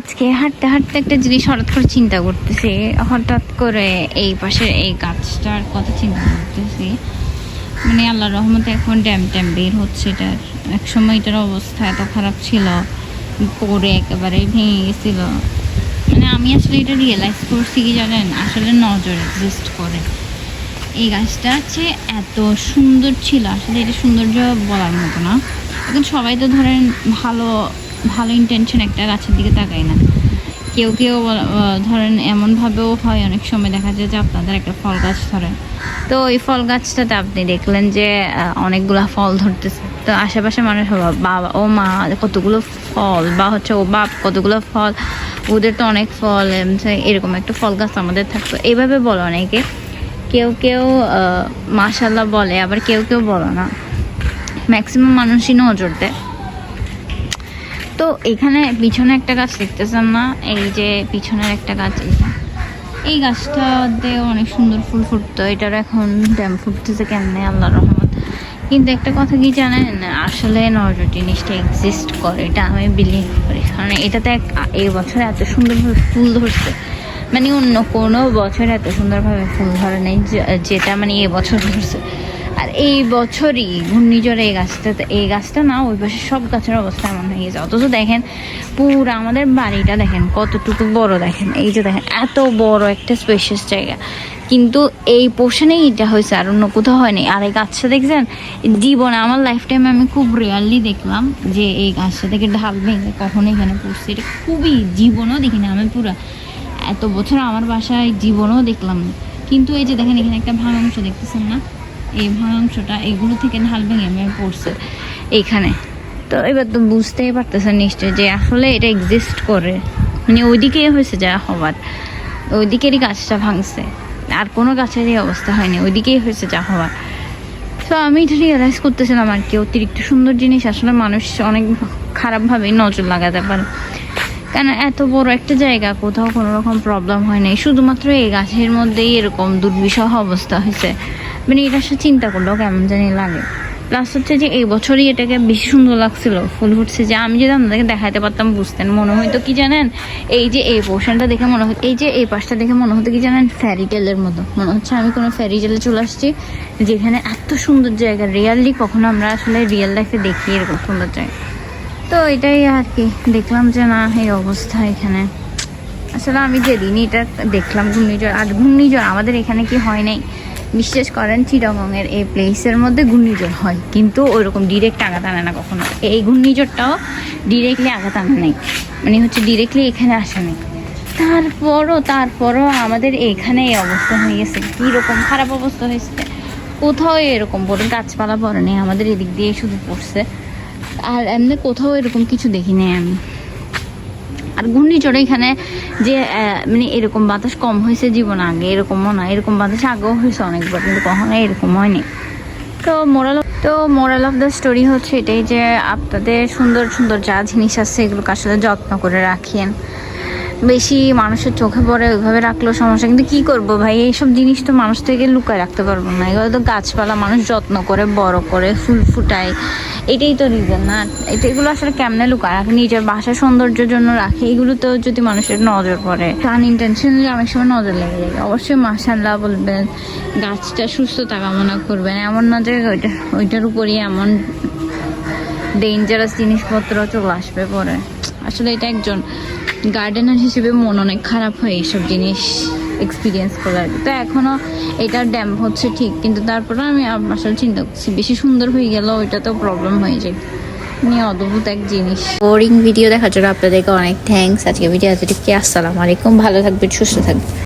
আজকে হাঁটতে হাঁটতে একটা জিনিস হঠাৎ করে চিন্তা করতেছি। হঠাৎ করে এই পাশের এই গাছটার কথা চিন্তা করতেছি। মানে আল্লাহ রহমতে এখন ড্যাম ট্যাম বের হচ্ছে এটার এক সময় এটার অবস্থা এত খারাপ ছিল পরে একেবারে ভেঙে গেছিল। মানে আমি আসলে এটা রিয়েলাইজ করছি কি জানেন? আসলে নজর এক্সিস্ট করে। এই গাছটা হচ্ছে এত সুন্দর ছিল, আসলে এটা সৌন্দর্য বলার মতো না। এখন সবাই তো ধরেন ভালো ভালো ইন্টেনশন একটা গাছের দিকে তাকায় না। কেউ কেউ ধরেন এমনভাবেও হয় অনেক সময় দেখা যায় যে আপনাদের একটা ফল গাছ ধরে তো ওই ফল গাছটাতে আপনি দেখলেন যে অনেকগুলা ফল ধরতেছে। তো আশেপাশে মানুষ বাবা ও মা কতগুলো ফল বা হচ্ছে ও বাপ কতগুলো ফল, ওদের তো অনেক ফল এরকম একটা ফল গাছ আমাদের থাকতো এইভাবে বলো অনেকে। কেউ কেউ মাশাল্লাহ বলে, আবার কেউ কেউ বলো না। ম্যাক্সিমাম মানুষই নজর দেয়। তো এখানে পিছনে একটা গাছ দেখতেছেন না? এই যে পিছনের একটা গাছ, এই। এই গাছটাতে অনেক সুন্দর ফুল ফুটতো। এটার এখন ড্যাম ফুটতেছে কেমনে? আল্লাহ রহমত। কিন্তু একটা কথা কি জানেন? আসলে নজর জিনিসটা এক্সিস্ট করে, এটা আমি বিলিভ করি। কারণ এটাতে এক- এই বছর এত সুন্দরভাবে ফুল ধরছে। মানে অন্য কোনো বছর এত সুন্দরভাবে ফুল ধরে নেই যেটা মানে এ বছর ধরছে। এই বছরই ঘূর্ণিঝড়ে এই গাছটা এই গাছটা না, ওই পাশে সব গাছের অবস্থা এমন হয়ে গেছে। অথচ দেখেন, পুরো আমাদের বাড়িটা দেখেন, কতটুকু বড় দেখেন। এই যে দেখেন, এত বড় একটা স্পেশিয়াস জায়গা। কিন্তু এই পোর্শনেই এটা হয়েছে, আর অন্য কোথাও হয়নি আর এই গাছটা দেখছেন, জীবনে আমার লাইফ টাইমে আমি খুব রেয়ারলি দেখলাম যে এই গাছটা থেকে ঢাল ভেঙে কখন এখানে পড়ছে। এটা খুবই, জীবনও দেখিনি আমি পুরো। এত বছর আমার বাসায় জীবনও দেখলাম। কিন্তু এই যে দেখেন, এখানে একটা ভাঙা অংশ দেখতেছেন না? এই ভাঙা অংশটা, এগুলো থেকে ঢাল ভেঙে ভেঙে পড়ছে এইখানে। তো এবার তো বুঝতেই পারতেছেন নিশ্চয়ই যে আসলে এটা এক্সিস্ট করে। মানে ওইদিকে হয়েছে যা হবার। ওইদিকেরই গাছটা ভাঙছে। আর কোনো গাছেরই অবস্থা হয়নি, ওইদিকেই হয়েছে যা হবার। তো আমি এটা রিয়েলাইজ করতেছিলাম আর কি, অতিরিক্ত সুন্দর জিনিস আসলে মানুষ অনেক খারাপভাবেই নজর লাগাতে পারে। কেন এত বড় একটা জায়গা, কোথাও কোনো রকম প্রবলেম হয় নাই। শুধুমাত্র এই গাছের মধ্যেই এরকম দুর্বিষহ অবস্থা হয়েছে। মানে এটা সে চিন্তা করলেও কেমন জানি লাগে। প্লাস হচ্ছে যে এই বছরই এটাকে বেশি সুন্দর লাগছিল। ফুল ফুটছে যে আমি যদি আপনাদেরকে দেখাতে পারতাম, বুঝতেন। মনে হয়তো কি জানেন, এই যে এই পোর্শনটা দেখে মনে হতো এই যে এই পাশটা দেখে মনে হতো কি জানেন ফ্যারি টেলের মতো। মনে হচ্ছে আমি কোনো ফ্যারি টেলে চলে আসছি, যেখানে এত সুন্দর জায়গা। রিয়ালি কখনো আমরা আসলে রিয়েল লাইফে দেখি এরকম সুন্দর জায়গা। তো এটাই আর কি। দেখলাম যে না, এই অবস্থা এখানে। আসলে আমি যেদিনই এটা দেখলাম, ঘূর্ণিঝড় আর ঘূর্ণিঝড় আমাদের এখানে কি হয় নাই? বিশ্বাস করেন, চিটাগংয়ের এই প্লেসের মধ্যে ঘূর্ণিঝড় হয়। কিন্তু ওইরকম ডিরেক্ট আঘাত আনে না কখনো। এই ঘূর্ণিঝড়টাও ডিরেক্টলি আঘাত আনে নাই। মানে হচ্ছে ডিরেক্টলি এখানে আসে নাই। তারপরও তারপরও আমাদের এখানে এই অবস্থা হয়ে গেছে। কীরকম খারাপ অবস্থা হয়েছে। কোথাও এরকম বড় গাছপালা পড়ে নেই। আমাদের এদিক দিয়ে শুধু পড়ছে। আর এমনি কোথাও এরকম কিছু দেখিনি আমি। আর ঘূর্ণিঝড় এখানে যে মানে এরকম বাতাস কম হয়েছে জীবন আগে এরকমও না এরকম বাতাস আগেও হয়েছে অনেকবার, কিন্তু কখনো এরকম হয়নি। তো মোরাল তো মোরাল অফ দ্য স্টোরি হচ্ছে এটাই যে, আপনাদের সুন্দর সুন্দর যা জিনিস আছে, এগুলোকে আসলে যত্ন করে রাখেন। বেশি মানুষের চোখে পড়ে ওইভাবে রাখলেও সমস্যা, কিন্তু কী করব ভাই? এইসব জিনিস তো মানুষ থেকে লুকায় রাখতে পারব না। এগুলো তো গাছপালা, মানুষ যত্ন করে, বড় করে, ফুল ফুটায়। এটাই তো রিজন না? এটা এগুলো আসলে কেমনে লুকায়? রাখে নিজের বাসা সৌন্দর্যের জন্য রাখে। এগুলোতেও যদি মানুষের নজর পড়ে আনইনটেনশনালি অনেক সময় নজর লেগে যায়। অবশ্যই মাসাল্লাহ বলবেন, গাছটা সুস্থতা কামনা করবেন। এমন না যে ওইটা ওইটার উপরই এমন ডেঞ্জারাস জিনিসপত্র চলে আসবে পরে। আসলে এটা একজন গার্ডেনার হিসেবে মন অনেক খারাপ হয় এইসব জিনিস। এক্সপিরিয়েন্স করে। আর তো এখনও এটার ড্যাম হচ্ছে ঠিক, কিন্তু তারপরে আমি আসলে চিন্তা করছি, বেশি সুন্দর হয়ে গেল ওইটা তো প্রবলেম হয়ে যায়। নিয়ে অদ্ভুত এক জিনিস। বোরিং ভিডিও দেখার জন্য আপনাদেরকে অনেক থ্যাংকস আজকে ভিডিও এতটুকু আসসালামু আলাইকুম। ভালো থাকবেন, সুস্থ থাকবেন।